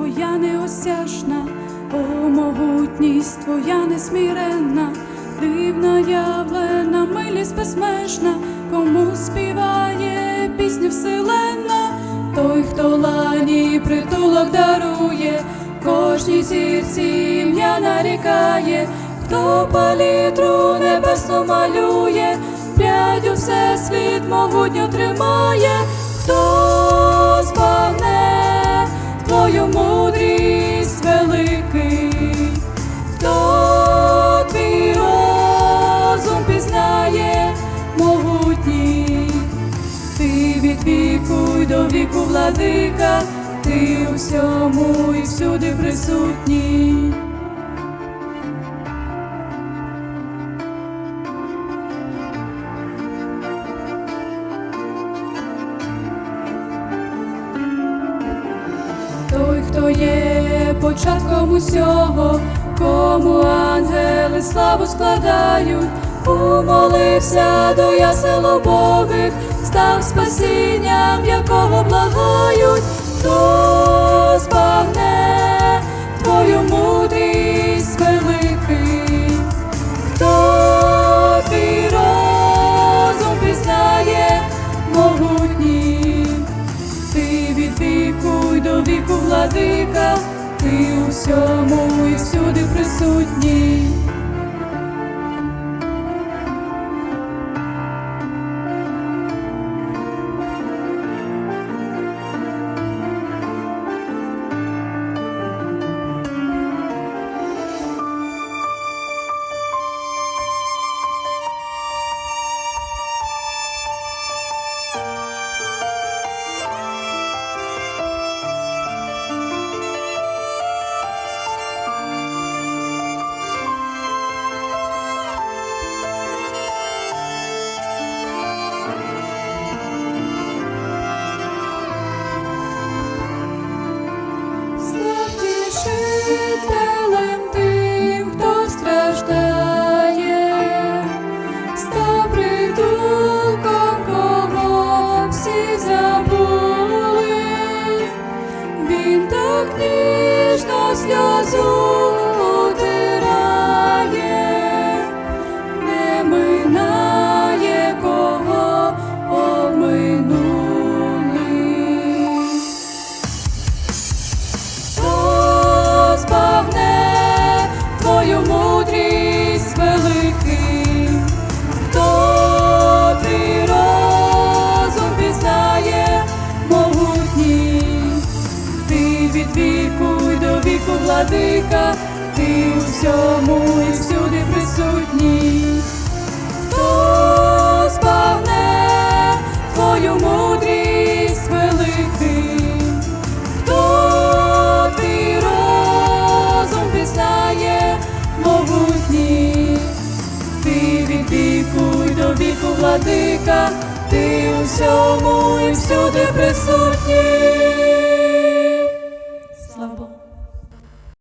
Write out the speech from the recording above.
Твоя неосяжна, о могутність Твоя несміренна, дивна явлена, милість безмежна, кому співає пісню вселенна, той, хто лані притулок дарує, кожній зірці ім'я нарікає, хто палітру небесну малює, п'ять усе світ могутньо тримає, хто твою мудрість великий, хто твій розум пізнає могутній, ти від віку й до віку владика, ти у всьому і всюди присутній. Хто є початком усього, кому ангели славу складають, умолився до ясел убогих, став спасінням, якого благають, хто збагне всьому і всюди присутній. Владика, ти у всьому і всюди присутній. Хто збагне твою мудрість великий, хто твій розум пізнає могутній, ти від віку й до віку владика, ти у всьому і всюди присутній.